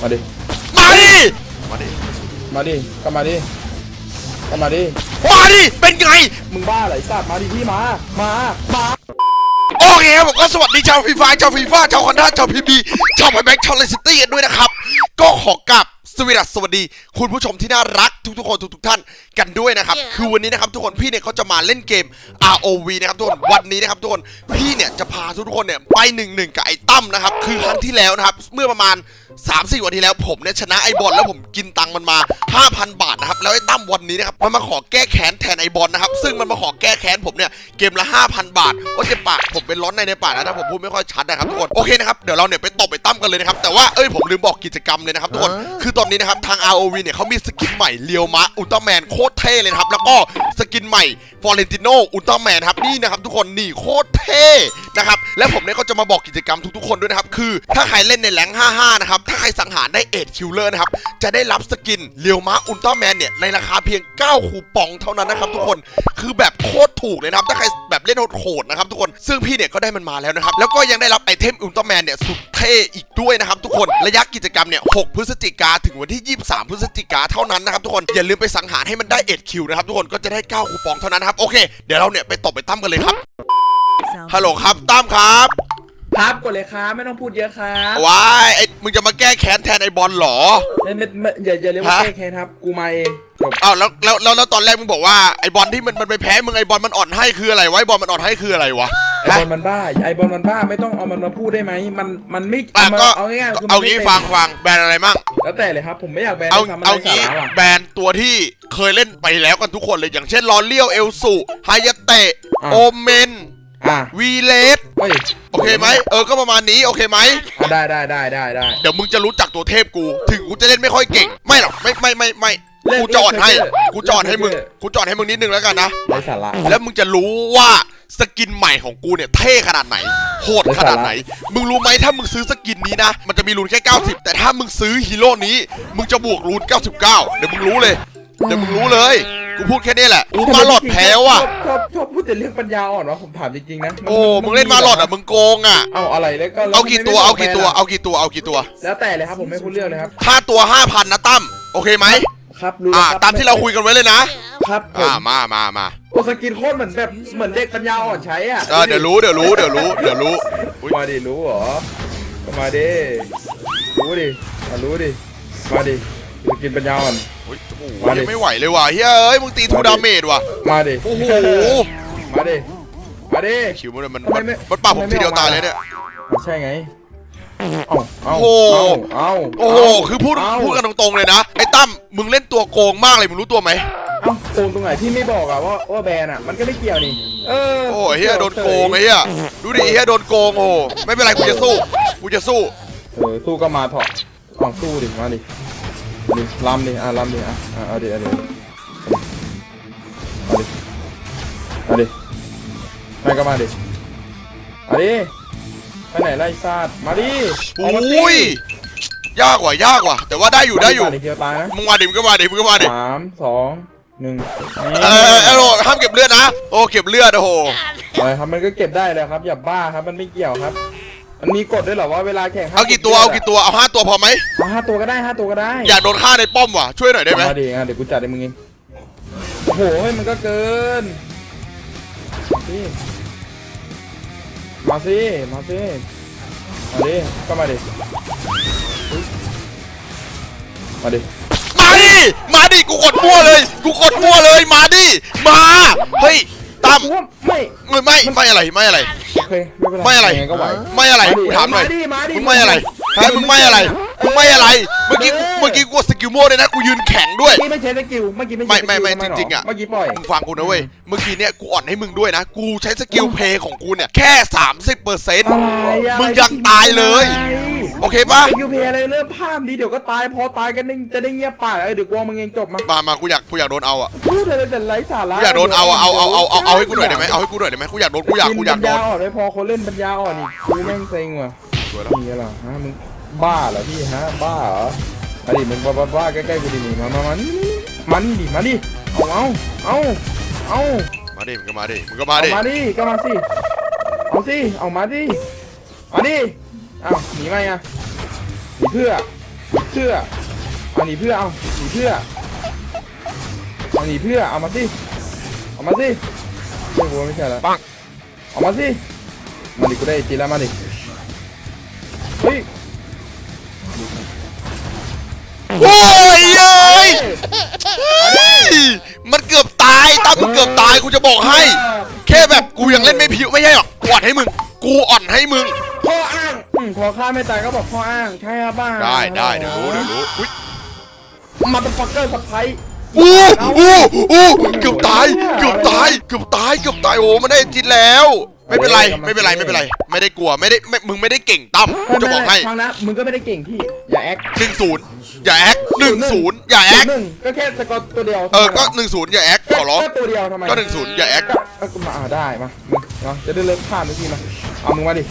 มาดิ มาดิ มาดิ มาดิก็มาดิก็มาดิ มาดิ เป็นไง มึงบ้าเหรอไอ้สัตว์มาดิพี่มา มา มา โอเคครับผมก็สวัสดีชาวฟีฟ่าชาวฟีฟ่าชาวคอนด้าชาวพีบีชาวไพแบ็กชาวเลสตี้กันด้วยนะครับ ก็ขอกลับ สวีดัสสวัสดี คุณผู้ชมที่น่ารักทุกๆคนทุกๆท่านกันด้วยนะครับ คือวันนี้นะครับทุกคนพี่เนี่ยเขาจะมาเล่นเกม ROV นะครับทุกคนวันนี้นะครับทุกคนพี่เนี่ยจะพาทุกๆคนเนี่ยไปหนึ่งหนึ่งกับไอ้ตั้มนะครับคือครั้งที่แล้วนะครับเมื่อประมาณ3-4วันที่แล้วผมเนี่ยชนะไอ้บอลแล้วผมกินตังค์มันมา 5,000 บาทนะครับแล้วไอ้ตั้มวันนี้นะครับมันมาขอแก้แค้นแทนไอ้บอลนะครับซึ่งมันมาขอแก้แค้นผมเนี่ยเกมละ 5,000 บาทโอ้เจ็บปากผมเป็นร้อนในในปากนะถ้าผมพูดไม่ค่อยชัดนะครับทุกคนโอเคนะครับเดี๋ยวเราเนี่ยไปตบไอ้ตั้มกันเลยนะครับแต่ว่าเอ้ยผมลืมบอกกิจกรรมเลยนะครับทุกคนคือตอนนี้นะครับ ทาง ROV เนี่ยเขามีสกินใหม่เลียวมะอุลตร้าแมนโคตรเท่เลยครับ แล้วก็สกินใหม่ฟอร์เรนติโนอุลตร้าแมนครับนี่นะครับทุกคนนี่โคตรเท่นะครับและผมเนี่ยก็จะมาบอกกิจกรรมทุกๆคนด้วยนะครับ คือถ้าใครเล่นในแรง55 นะครับ ถ้าใครสังหารได้เอ็ดคิลเลอร์นะครับ จะได้รับสกินเลียวมะอุลตร้าแมนเนี่ยในราคาเพียง 9 คูปองเท่านั้นนะครับทุกคนคือแบบโคตรถูกเลยนะครับ ถ้าใครแบบเล่นโหดๆนะครับทุกคนซึ่งพี่เนี่ยก็ได้มันมาแล้วนะครับแล้วก็ยังได้รับไอเทมอุลตร้าแมนเนี่ยสุดเท่อีกด้วยนะครับทุกคนระยะกิจกรรมเนี่ย 6 พฤศจิกาถึงวันที่ 23 พฤศจิกาเท่านั้นนะครับทุกคน อย่าลืมไปสังหารให้มันได้1คิวนะครับทุกคน ก็จะได้ 9 คูปองเท่านั้นนะครับ โอเค เดี๋ยวเราเนี่ยไปตบไปตั้มกันเลยครับ ฮัลโหลครับตั้มครับ ครับกดเลยครับไม่ต้องพูดเยอะครับว้ายไอ้มึงจะมาแก้แค้นแทนไอ้บอลเหรอ ไม่ไม่ไม่อย่าอย่าเรียกว่าฮะ แก้แค้นครับ กูมาเองจบอ้าวแล้วแล้วแล้วแล้วตอนแรกมึงบอกว่าไอ้บอลที่มันมันไปแพ้มึงไอ้บอลมันอ่อนให้คืออะไรวะไอ้บอลมันอ่อนให้คืออะไรวะ ไอบฮะอลมันบ้าไอบอลมันบ้าไม่ต้องเอามันมาพูดได้ไหมมันมันไม่อะเอามาก็เอาง่ายๆคือมันเอาไม่งี้ป็นฟังฟังแบรนด์อะไรมั่ง แล้วแต่เลยครับผมไม่อยากแบนเอาด้วยซ้ำมันเอาไร้สางี้ระว่ะแบรนด์ตัวที่เคยเล่นไปแล้วกันทุกคนเลยอย่างเช่นลอเลียวเอลสุไฮยาเตะอะโอเมนอะวีเลสเฮ้ยโอเคไหมเออก็ประมาณนี้โอเคไหมอะได้ได้ได้ได้ได้ เดี๋ยวมึงจะรู้จักตัวเทพกู ถึงกูจะเล่นไม่ค่อยเก่ง ไม่หรอกไม่ไม่ไม่ไม่เล่นกูจอดให้เล่นกูจอดให้มึงเล่นกูจอดให้มึงนิดนึงแล้วกันนะ ไร้สาระแล้วมึงจะรู้ว่า สกินใหม่ของกูเนี่ยเท่ขนาดไหน โหดขนาดไหน มึงรู้ไหมถ้ามึงซื้อสกินนี้นะ มันจะมีรูนแค่ 90 แต่ถ้ามึงซื้อฮีโร่นี้ มึงจะบวกรูน 99 เดี๋ยวมึงรู้เลย เดี๋ยวมึงรู้เลย กูพูดแค่นี้แหละอูมาหลอดแพ้ว่ะ ชอบชอบชอบพูดแต่เรื่องปัญญาอ่อนวะผมถามจริงๆนะนโอ้ มึงเล่นมาหลอดอะ มึงโกงอะ เอาอะไรแล้วก็แล้วเอากี่ตัวไม่เอาไม่กี่ตัวแบนเอากี่ตัว เอากี่ตัว แล้วแต่เลยครับผมไม่พูดเรื่องเลยครับห้าตัว 5,000นะตั้ม โอเคไหม ครับรู้อ่าแล้วครับตามที่เราคุยกันไว้เลยนะครับผอ่ามมามามาโอสกินโคตรเหมือนแบบเหมือนเด็กปัญญาอ่อนใช้อะเออเดี๋ยวรู้เดี๋ยวรู้เดี๋ยวรู้เดี๋ยวรู้อุ๊ยมาดิรู้เหรอก็มาดิรู้ดิมารู้ดิมาดิสกินปัญญาอ่อน อุ๊ยโอ้โหมาดิ ยังไม่ไหวเลยว่ะเฮ้ยเอ้ยมึงตีทูดาเมจว่ะมาดิโอ้โหมาดิมาดิ คิวมันมันทำไมมันไม่มันปาผมทำไมไม่ทีเดียวออกมาตายเลยเนี่ยไม่ใช่ไง เอาเอาโอ้โหเอาโอ้โหคือพูดเาพูดกันตรงๆเลยนะไอ้ตั้มมึงเล่นตัวโกงมากเลยมึงรู้ตัวไหมเอ้าโกงตรงไหนที่ไม่บอกอะว่าว่าแบนอะมันก็ไม่เกี่ยวนี่เออโอ้ยเฮียโดนโกงไอ้เฮียดูดิเฮียโดนโกงโอ้โหไม่เป็นไรกูจะสู้กูจะสู้เออสู้ก็มาเถอะลองสู้ดิมาดิดิลำดิอะลำดิอะอะเอาดิเอาดิเอาดิเอาดิไม่ก็มาดิเอาดิ ไปไหนไล่ซาดมาดิออกมาสิอุ้ยยากว่ะยากว่ะแต่ว่าได้อยู่ได้อยู่มาดิเดียวตายนะมึงมาดิมึงก็มาดิมึงก็มาดิสามสองหนึ่งเออเออเออโอ้ห้ามเก็บเลือดนะโอ้เก็บเลือดโอ้โหอะไรครับมันก็เก็บได้เลยครับ อย่าบ้าครับมันไม่เกี่ยวครับ มันมีกฎด้วยเหรอว่าเวลาแข่งห้เอากี่ตัวเอากี่ตัวเอาห้าตัวพอไหมเอาห้าตัวก็ได้ห้าตัวก็ได้อยากโดนฆ่าในป้อมว่ะช่วยหน่อยได้ไหมมาดิอะเดี๋ยวกูจัดให้มึงเองโอ้โหเฮ้ยมันก็เกินนี่ มาสิมาสิมาดิก็มาดิอุ๊ยมาดิมาดิมาดิกูกดมั่วเลย กูกดมั่วเลยมาดิมาเฮ้ยตั้มกูว่าไม่ไม่ไม่ไม่อะไรไม่อะไรโอเคไม่เป็นไรไม่อะไรยังงก็ไหวไม่อะไรมาดิกูถามหน่อยมาดิมาดิมึงไม่อะไรฮะมึงไม่อะไรมึง ไม่อะไร เมื่อกี้กูเมื่อกี้กูสกิลโม่เลยนะ กูยืนแข็งด้วยเมื่อกี้ไม่ใช้สกิลเมื่อกี้ไม่ใช้ไม่สกิลไม่ไม่ทำหจริงๆอะ เมื่อกี้ปล่อย มึงฟังกูนะเว้ย เมื่อกี้เนี่ยกูอ่อนให้มึงด้วยนะ กูใช้สกิลเพย์ของกูเนี่ยแค่ 30เปอร์เซ็นต์อะไรอะมึงยังตายเลย โอเคปะสกิลเพลย์อะไรเริ่มภาพดีเดี๋ยวก็ตายพอตายกันนี่จะได้เงียบปากเออเดี๋ยวกลัวมึงเองจบมามามากูอยากกูอยากโดนเอาอะพูดอะไรแต่ไร้สาระกูอยากโดนเอาอะเอาเอาเอาเอาเอาให้กูหน่อยได้ไหมเอาให้กูหน่อยได้ไหมกูอยากโดนกูอยากกูอยากโดปัญญาน อ่อนไม่พอคนเล่นปัญญาอ่อนอีกกูแม่งเซ็งว่ะสวยแล้วนี่เหรอฮะมึง บ้าเหรอพี่ฮะ บ้าเหรอมาดิมึงบ้าบ้าบ้าใกล้ๆกูดินี่มามามานี่มานี่ดิมาดิเอาเอาเอาเอามาดิมึงก็มาดิมึงก็มาเอาดิมาดิก็มาสิเอาสิเอามาดิมาดิเอ้าหนีไหมอะหนีเพื่อเพื่อเอาหนีเพื่อเอาหนีเพื่อเอาหนีเพื่อเอามาสิเอามาสิไม่รู้ว่าไม่ใช่แล้วปังเอามาสิมาดิกูได้จีแล้วมาดิเฮ้ย โอ้ยเย้ยเฮ้ยมันเกือบตายตั้มมันเกือบตายกูจะบอกให้ แค่แบบกูยังเล่นไม่ผิวไม่ใช่หรอกกูอ่อนให้มึง กูอ่อนให้มึงพ่ออ้างอืมพอฆ่าไม่ตายก็บอกพ่ออ้าง ใช่ครับบ้าได้ได้เดี๋ยวรู้เดี๋ยวรู้อุ๊ยมาเป็นฟักเกอร์สไปร์อู้อู้อู้เกือบตาย เกือบตาย เกือบตาย เกือบตายโอ้มันได้จิตแล้ว ไม่เป็นไรไม่เป็นไรไม่เป็นไร ไม่ได้กลัวไม่ได้ไม่มึงไม่ได้เก่งตั้มกูจะบอกให้ฟังนะมึงก็ไม่ได้เก่งพี่อย่าแอคหนึ่งศูนย์อย่าแอคหนึ่งศูนย์อย่าแอคหนึ่งก็แค่สกอตตัวเดียวเออก็หนึ่งศูนย์อย่าแอคขอร้องก็ตัวเดียวทำไมก็1-0อย่าแอคก็ก็กูมาอ่าได้มามึงเนาะจะได้เลิกฆ่าทุกทีมาเอามึงมาดิ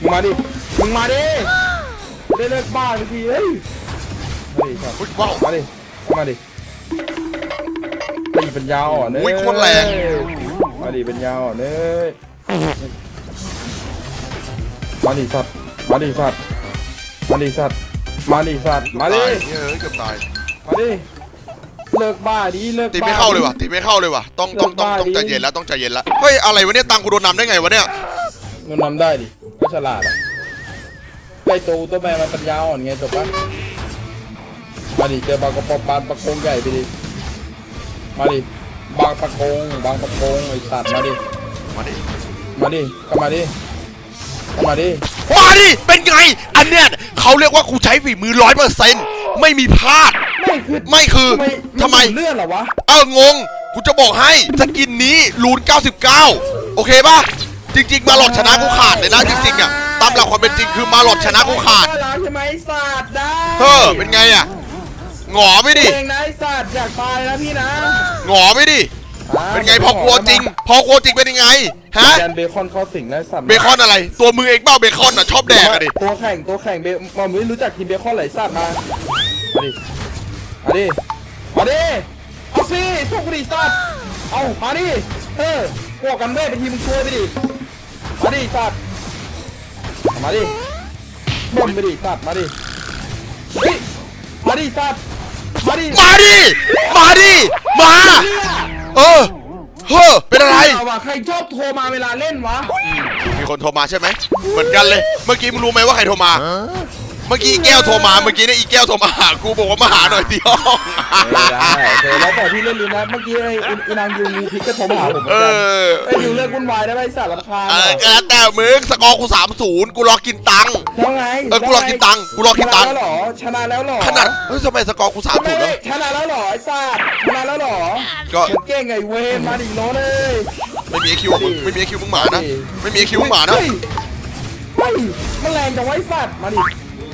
มึงมาดิมึงมาดิจะได้เลิกบ้าทุกทีเฮ้ยมาดิครับอุ๊ยว้าวมาดิเอามาดิตีเป็นยาวอ่อนเนอุ๊ยโคตรแรงมาดิเป็นยาวอ่อนเน้ย มาดิสัตว์มาดิสัตว์มาดิสัตว์มาดิสัตว์มาดิเฮ้ยเกือบตายมาดิเลิกบ้าดิเลิกตีไม่เข้าเลยว่ะตีไม่เข้าเลยว่ะต้องต้องต้องต้องใจเย็นแล้วต้องใจเย็นแล้วเฮ้ยอะไรวะเนี่ยตังกูโดนนำได้ไงวะเนี่ยมันนำได้ดิก็ฉลาดอะไอตัวตัวแม่มันปัญญาอ่อนไงจบปะมาดิเจอบางกระปอบางประกงใหญ่ไปดิมาดิบางประกงบางประกงไอสัตว์มาดิมาดิ มาดิก็มาดิก็มาดิมาดิเป็นไง อันเนี้ยเขาเรียกว่ากูใช้ฝีมือร้อยเปอร์เซ็นต์ไม่มีพลาด ไม่คือไม่คือทำไมนเลื่อนเหรอวะเอองง กูจะบอกให้สกินนี้รูน 99 โอเคป่ะ จริง ๆ มาหลอดชนะกูขาดเลยนะจริงๆอะตามหลักความเป็นจริงคือมาหลอดชนะกูขาดได้แล้วใช่ไหมไอ้สัตว์ได้เฮ้อเป็นไงอะหงอไม่ดิเองนะไอ้สัตว์อยากตายนะพี่นะ หงอไม่ดิเป็นไงพอกลัวจริง พอกลัวจริงเป็นยังไง ฮะแกนเบคอนเข้าสิงแล้วไอ้สัตว์เบคอนอะไร ตัวมือเองเปล่าเบคอนอะชอบแดกอะดิตัวแข่งตัวแข่งเบมันไม่รู้จักทีมเบคอนไหลสัตว์มามาดิมาดิมาดิเอาสิสู้กูดิสัตว์เอามาดิเออพวกกันเว้ยเป็นทีมมึงช่วยไปดิมาดิสัตว์มาดิบ่นไปดิสัตว์มาดิมาดิสัตว์มาดิมาดิมาดิมาเออ ว่ะใครชอบโทรมาเวลาเล่นวะ มีคนโทรมาใช่ไหม เหมือนกันเลย เมื่อกี้มึงรู้ไหมว่าใครโทรมา เมื่อกี้อีแก้วโทรมาเมื่อกี้เนี่ยอีแก้วโทรมาหากูบอกว่ามาหาหน่อยที่ห้องไม่ได้โอเคแล้วต่อที่เล่นลืมนะเมื่อกี้ไอ้ไอ้ไอ้นางยูงูพิกก็โทรมาหาผมเหมืเออนกันอไอ้ยูเลิกวุ่นวายได้ไหมไอ้สัตว์รำคาญเออะอก็แล้วแต่มึงสกอร์กูสามศูนย์กูรอกินตังค์ แล้วไงเออกูรอกินตังค์กูรอกินตังค์ ชะแล้วเหรอชนะแล้วเหรอขนาดเฮ้ยทำไมสกอร์กูสามทำไมศูนย์แล้ว ชนะแล้วเหรอไอ้สัตว์ชนะแล้วเหรอก็มึงเก่งไงเวนมาดิโน้เลย ไม่มีไอคิวมึงไม่มีไอคิวมึงหมานะไม่มีไอคิวมึงหมานะ เฮ้ยเฮ้ยมันแรงจังไวะไอ้สัตว์มาดิ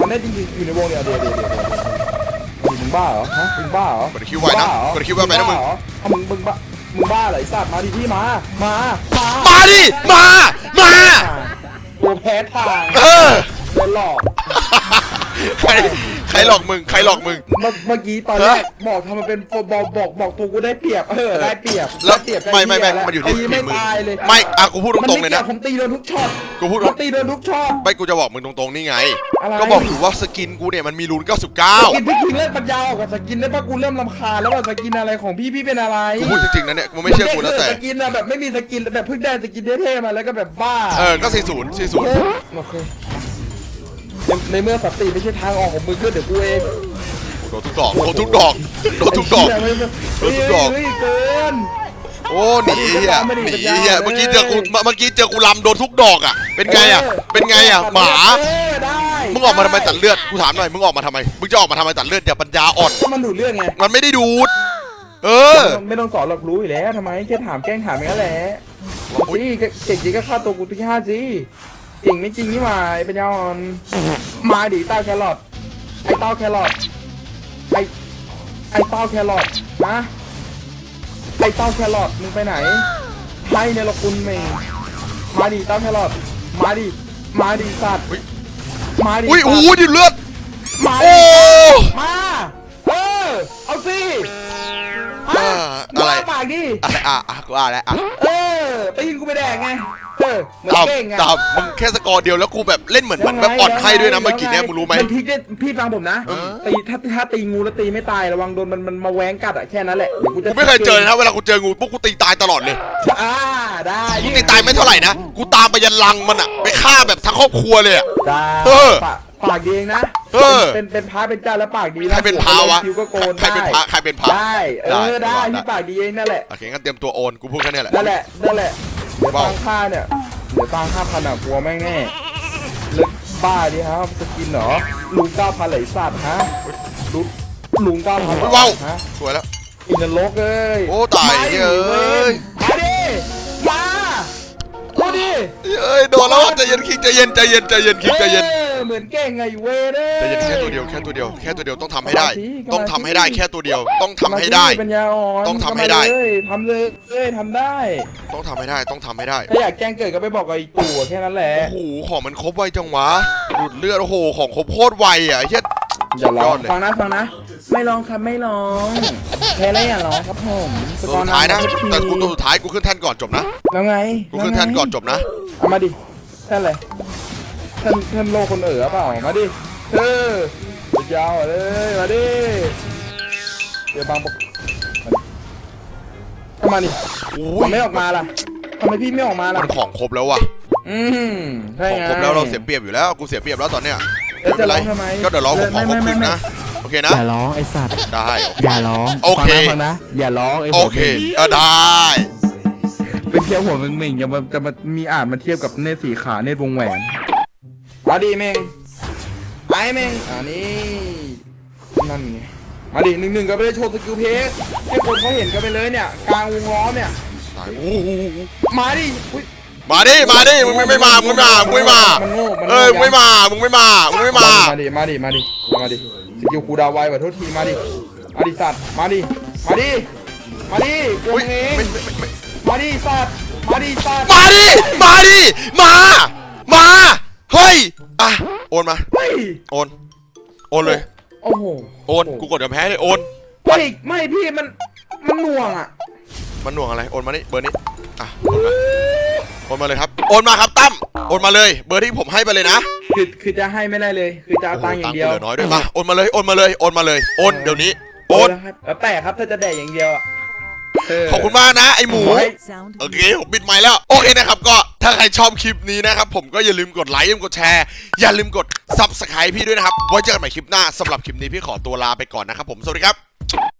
เอาแน่จริงๆอยู่ในวงเนี่ยเดี๋ยวเดี๋ยวเดี๋ยวเดี๋ยวมาดิมึงบ้าเหรอฮะมึงบ้าเหรอกดคิวไว้นะกดคิวไว้ไหมนะมึงบ้าเหรอเอามึงมึงบ้ามึงบ้าเหรอไอ้สัตว์มาดิพี่มา มามามาดิมามาตัวแพ้ทางเออโดนหลอกใคร ใครหลอกมึง ใครหลอกมึง เมื่อเมื่อกี้ตอนแรกบอกทำไมเป็นบอกบอกบอกตัวกูได้เปรียบเออได้เปรียบแล้วด้เปรียบไม่ไม่ไม่ด้มันอยู่ไอ้ที่ไม่ฝีมือ ตายเลยไม่อะกูพูดตมันรงๆไม่เลยเกี่นะยวผมตีโดนทุกช็อตกูพูด ผมตีโดนทุกช็อต ไม่กูจะบอกมึงตรงๆนี่ไง อะไร ก็บอกอยู่ว่าสกินกูเนี่ยมันมีรูนสกิน99พี่คิงเล่นปัญญาออกกับสกินได้ปะกูเริ่มรำคาญแล้วว่าสกินอะไรของพี่พี่เป็นอะไรกูพูดจริงๆนะเนี่ยกูไม่เชื่อกูนะแต่ สกินอะแบบไม่มีสกินแบบเพิ่งได้สกินเท่ๆมาแล้วก็แบบบ้าเออ ก็ 40 40 โอเค ในในเมื่อสติไม่ใช่ทางออกของมึงก็เดี๋ยวกูเองโดนทุกดอกโดนทุกดอกโดนทุกดอกไเหี้ยไม่โดนทุกดอก เฮ้ยเกิน โอ้หนีเฮียไม่ได้หนีปัญญาเฮียเลยเมื่อกี้เจอกูเมื่อกี้เจอกูลำโดนทุกดอกอะเป็นไงอะเป็นไงอะหมา เออได้มึงออกมาทำไมตัดเลือดกูถามหน่อยมึงออกมาทำไมมึงจะออกมาทำไมตัดเลือดอย่าปัญญาอ่อน ก็มันดูดเรื่องไงมันไม่ได้ดูด เออ ไม่ต้องสอนหรอกรู้อยู่แล้วทำไมแค่ถามแกล้งถามอย่างนั้นแหละอุ๊ยสิเก่งจริงก็ฆ่าตัวกูที่ห้าสิ จริงไม่จริงนี่หว่าไอ้ปัญญาอ่อนมาดิเต้าแครอทไอ้เต้าแครอทไอ้ไอ้เต้าแครอทนะไอ้เต้าแครอทมึงไปไหนใครเนี่ยละคุณเมงมาดิเต้าแครอทมาดิมาดิสัตว์อุ๊ยมาดิอุ้ยสัตโอ้ว์โหดิเลือดมาโอ้ดิมาเออเอาสิเอออะไรว่าปากดิอะไรอะอะกูอะแล้วอะเออไปยิงกูไปแดกไงเออเหมือนตามเก่งอะตามมึงแค่สกอร์เดียวแล้วกูแบบเล่นเหมือนเหมือนแบบอ่อนให้ด้วยนะเมื่อกี้เนี่ยมึงรู้ไหมนพลิกได้พี่ฟังผมนะตีถ้าถ้าตีงูแล้วตีไม่ตายระวังโดนมันมันมาแหวงกัดอะแค่นั้นแหละเดี๋ยวกูจะกูไม่เคยเจอเลยนะเวลากูเจองูปุ๊บกูตีตายตลอดเลย อ่าได้กูตีตายไม่เท่าไหร่นะ กูตามไปยันลังมันอะไปฆ่าแบบทั้งครอบครัวเลยอะ ได้เออปากปากดีเองนะเออเป็นเป็นพระเป็นเจ้าแล้วปากดีนะใครเป็นพระวะคิวก็โกนใครเป็นพระใครเป็นพระได้เออได้ได้ ได้พี่ปากดีเองนั่นแหละ โอเคงั้นเตรียมตัวโอน กูพูดแค่เนี้ยแหละ นั่นแหละนั่นแหละ เดี๋ยวว้าวตังค่าเนี่ยเดี๋ยวตังค่าพันอะกลัวแม่งแน่เลิกบ้าดิฮะจะกินเหรอลุงเก้าพันไหลสัตว์ฮะลุงลุงเก้าพันอุ๊ยว้าวฮะสวยแล้วอินนรกเอ้ยโอ้ตายมดิเอ้ยมาดิมาดูดิเอ้ยโดนแล้วใจเย็นคิงใจเย็นใจเย็นใจเย็นคิงใจเย็นออ เหมือนเก่งไงเว้ยเด้ใจเย็นแค่ตัวเดียวแค่ตัวเดียวแค่ตัวเดียวต้องทำให้ได้สมาธิต้องทำให้ได้แค่ตัวเดียว ต้องทำให้ได้ ปัญญาอ่อนต้องทำให้ได้ทำเลยทำเลยเอ้ยทำได้ ต้องทำให้ได้ต้องทำให้ได้ ถ้าอยากแจ้งเกิดก็ไปบอกกับไอ้ตู่แค่นั้นแหละ โอ้โหของมันครบไวจังวะดูดเลือดโอ้โหของครบโคตรไวอะไอ้เหี้ยอย่าร้ยอองดเลยฟังนะฟังนะ ไม่ร้องครับไม่ร้องแพ้แล้วอย่าร้องครับผมสตัวกอสุร์ดท้ายนะำทุกทีแต่กูตัวสุดท้ายกูขึ้นแท่นก่อนจบนะแล้วไงกูขึ้นแท่นก่อนจบนะ เอามาดิแท่นอะไรแท่นแท่นโลกคนเอ๋อเปล่ามาดิเออยาวๆเลยมาดิเดี๋ยวบางบอกเข้ามาดิโอ้ทำยไมไม่ออกมาล่ะทำไมพี่ไม่ออกมาล่ะมันของครบแล้วว่ะ อืมใช่ของไงครบแล้วเราเสียเปรียบอยู่แล้ว กูเสียเปรียบแล้วตอนเนี้ยแล้วจะร้องไม่เป็นทำไม ก็เดี๋ยวร้องผมขอครบไม่คไม่รึ่งไม่นะ โอเคนะ อย่าร้องไอสัตว์ ได้ อย่าร้องโอเค ฟังนะฟังนะอย่าร้องไอโอหัวเคหมิ่งเออได้ เป็นเทียบหัวมึงเม่งจะมาจะมามีอ่านมาเทียบกับเนตรสีขาเนตรวงแหวน มาดีเม่งไอ้เม่งอ่านี่นั่นไงมาดิหนึ่งหนึ่งก็ไปเลยโชว์สกิลเพสให้คนเขาเห็นกันไปเลยเนี่ยกลางวงล้อมเนี่ยตายโอ้โหมาดิอุ๊ยมาดิมาดิมึงไม่ไม่มามึงไม่มามึงไม่มามันโง่มันโง่เอ้ยมึงไม่มามึงไม่มามึงไม่มามาดิมาดิมาดิมาดิสกิลคูลดาวน์ไวกว่าโทษทีมาดิมาดิสัตว์มาดิมาดิมาดิกลัวอุ๊ยมึงเองไม่ไม่ไม่ไม่มาดิสัตว์มาดิสัตว์มาดิมาดิมามา เฮ้ย อะ โอนมา เฮ้ยโอน โอนเลย โอ้โหโอน กูกดยอมแพ้เลย โอน ไม่ไม่พี่มันมันหน่วงอะมันหน่วงอะไร โอนมานี่ เบอร์นี้ อะ โอนมา โอนมาเลยครับ โอนมาครับตั้ม โอนมาเลย เบอร์ที่ผมให้ไปเลยนะคือคือจะให้ไม่ได้เลย คือจะเอาตังค์อย่างเดียวโโหตัค์กูเหลือน้อยด้วยมาโอนมาเลย โอนมาเลย โอนมาเลย โอนเดี๋ยวนี้ โอน แล้วครับแล้วแต่ครับถ้าจะแดกอย่างเดียวอะเขอบคุณมากนะไอหมูขอให้ Sound โอเค ผมปิดไมค์แล้ว โอเคนะครับ ก็ถ้าใครชอบคลิปนี้นะครับ ผมก็อย่าลืมกดไลค์อย่าลืมกดแชร์ อย่าลืมกด Subscribe พี่ด้วยนะครับ ไว้เจอกันใหม่คลิปหน้าสำหรับคลิปนี้พี่ขอตัวลาไปก่อนนะครับผม สวัสดีครับ